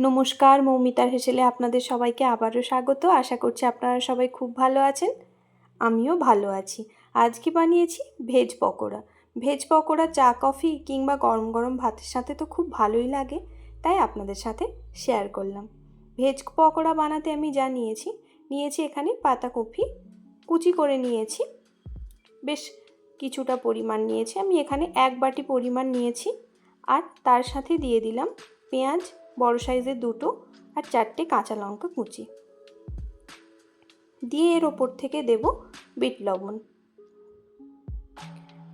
নমস্কার, মৌমিতার হেসেলে আপনাদের সবাইকে আবারও স্বাগত। আশা করছি আপনারা সবাই খুব ভালো আছেন। আমিও ভালো আছি। আজকে বানিয়েছি ভেজ পকোড়া। ভেজ পকোড়া, চা, কফি কিংবা গরম গরম ভাতের সাথে তো খুব ভালোই লাগে, তাই আপনাদের সাথে শেয়ার করলাম। ভেজ পকোড়া বানাতে আমি যা নিয়েছি নিয়েছি এখানে পাতাকপি কুচি করে নিয়েছি। বেশ কিছুটা পরিমাণ নিয়েছি। আমি এখানে এক বাটি পরিমাণ নিয়েছি। আর তার সাথে দিয়ে দিলাম পেঁয়াজ বড় সাইজের দুটো আর চারটে কাঁচা লঙ্কা কুচি। দিয়ে এর ওপর থেকে দেব বিট লবণ।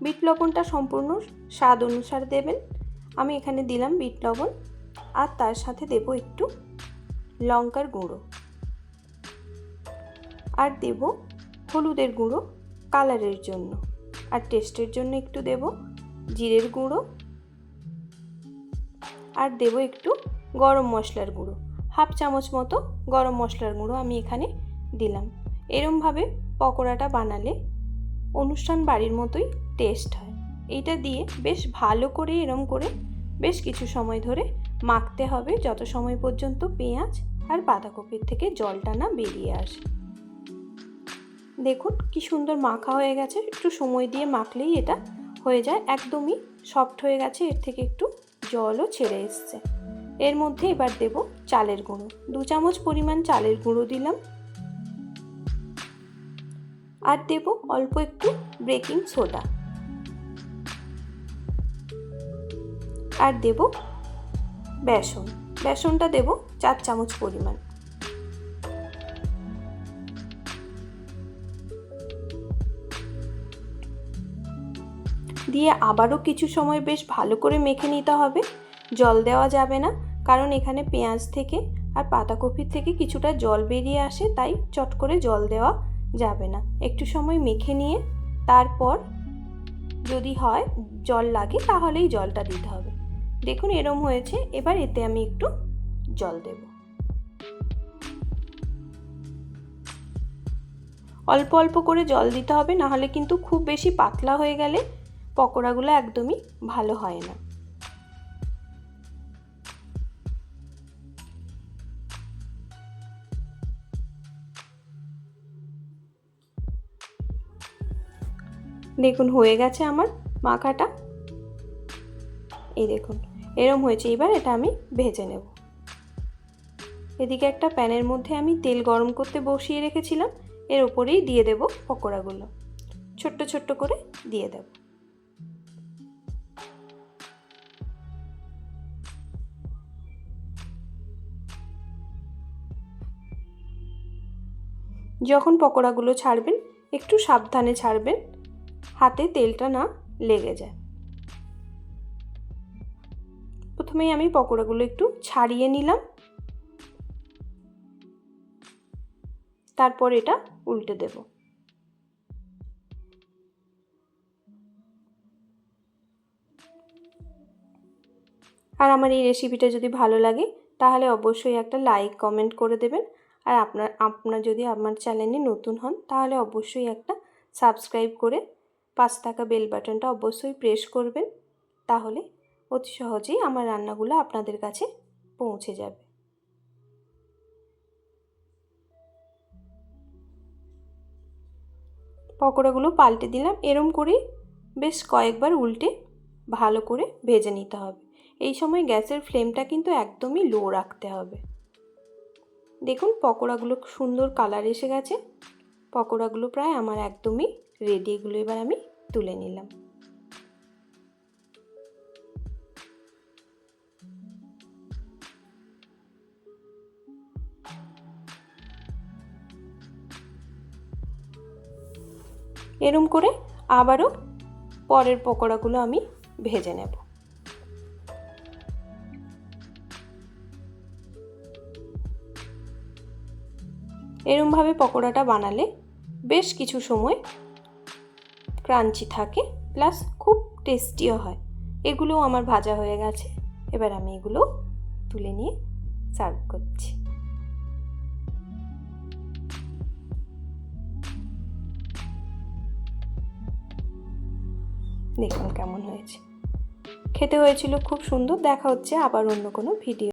বিট লবণটা সম্পূর্ণ স্বাদ অনুসারে দেবেন। আমি এখানে দিলাম বিট লবণ আর তার সাথে দেব একটু লঙ্কার গুঁড়ো। আর দেব হলুদের গুঁড়ো কালারের জন্য। আর টেস্টের জন্য একটু দেব জিরের গুঁড়ো। আর দেব একটু গরম মশলার গুঁড়ো। হাফ চামচ মতো গরম মশলার গুঁড়ো আমি এখানে দিলাম। এরমভাবে পকোড়াটা বানালে অনুষ্ঠান বাড়ির মতোই টেস্ট হয়। এইটা দিয়ে বেশ ভালো করে এরম করে বেশ কিছু সময় ধরে মাখতে হবে যত সময় পর্যন্ত পেঁয়াজ আর বাঁধাকপির থেকে জলটা না বেরিয়ে আসে। দেখুন কি সুন্দর মাখা হয়ে গেছে। একটু সময় দিয়ে মাখলেই এটা হয়ে যায়। একদমই সফট হয়ে গেছে। এর থেকে একটু জলও ছেড়ে এসছে। এর মধ্যে এবার দেব চালের গুঁড়ো। দু চামচ পরিমাণ চালের গুঁড়ো দিলাম। আর দেব অল্প একটু বেকিং সোডা আর দেব বেসন। বেসনটা দেব চার চামচ পরিমাণ। দিয়ে আবারও কিছু সময় বেশ ভালো করে মেখে নিতে হবে। জল দেওয়া যাবে না। কারণ এখানে পেঁয়াজ থেকে আর পাতাকপির থেকে কিছুটা জল বেরিয়ে আসে, তাই চট করে জল দেওয়া যাবে না। একটু সময় মেখে নিয়ে তারপর যদি হয় জল লাগে, তাহলেই জলটা দিতে হবে। দেখুন এরম হয়েছে, এবার এতে আমি একটু জল দেব। অল্প অল্প করে জল দিতে হবে, নাহলে কিন্তু খুব বেশি পাতলা হয়ে গেলে পকোড়াগুলো একদমই ভালো হয় না। দেখুন, হয়ে গেছে আমার মাখাটা। এই দেখুন, এরম হয়েছে। এবার এটা আমি ভেজে নেব। এদিকে একটা প্যানের মধ্যে আমি তেল গরম করতে বসিয়ে রেখেছিলাম। এর উপরেই দিয়ে দেব পকোড়াগুলো। ছোট্ট ছোট্ট করে দিয়ে দেব। যখন পকোড়াগুলো ছাড়বেন, একটু সাবধানে ছাড়বেন। হাতে তেলটা না লেগে যায়। প্রথমেই আমি পকোড়াগুলো একটু ছাড়িয়ে নিলাম। তারপর এটা উল্টে দেব। আর আমার এই রেসিপিটা যদি ভালো লাগে, তাহলে অবশ্যই একটা লাইক কমেন্ট করে দেবেন। আর আপনার আপনার যদি আমার চ্যানেলে নতুন হন, তাহলে অবশ্যই একটা সাবস্ক্রাইব করে পাঁচ থাকা বেল বাটনটা অবশ্যই প্রেস করবেন, তাহলে অতি সহজেই আমার রান্নাগুলো আপনাদের কাছে পৌঁছে যাবে। পকোড়াগুলো পাল্টে দিলাম, এরম করে বেশ কয়েকবার উল্টে ভালো করে ভেজে নিতে হবে। এই সময় গ্যাসের ফ্লেমটা কিন্তু একদমই লো রাখতে হবে। দেখুন, পকোড়াগুলো সুন্দর কালার এসে গেছে। পকোড়াগুলো প্রায় আমার একদমই রেডি এগুলো এবার আমি তুলে নিলাম। এরম করে আবারও পরের পকোড়াগুলো আমি ভেজে নেব। এরমভাবে পকোড়াটা বানালে বেশ কিছু সময় ক্রাঞ্চি থাকে, প্লাস খুব টেস্টিও হয়। এগুলোও আমার ভাজা হয়ে গেছে। এবার আমি এগুলো তুলে নিয়ে সার্ভ করছি। দেখুন কেমন হয়েছে। খেতে হয়েছিল খুব সুন্দর, দেখা হচ্ছে আবার অন্য কোনো ভিডিও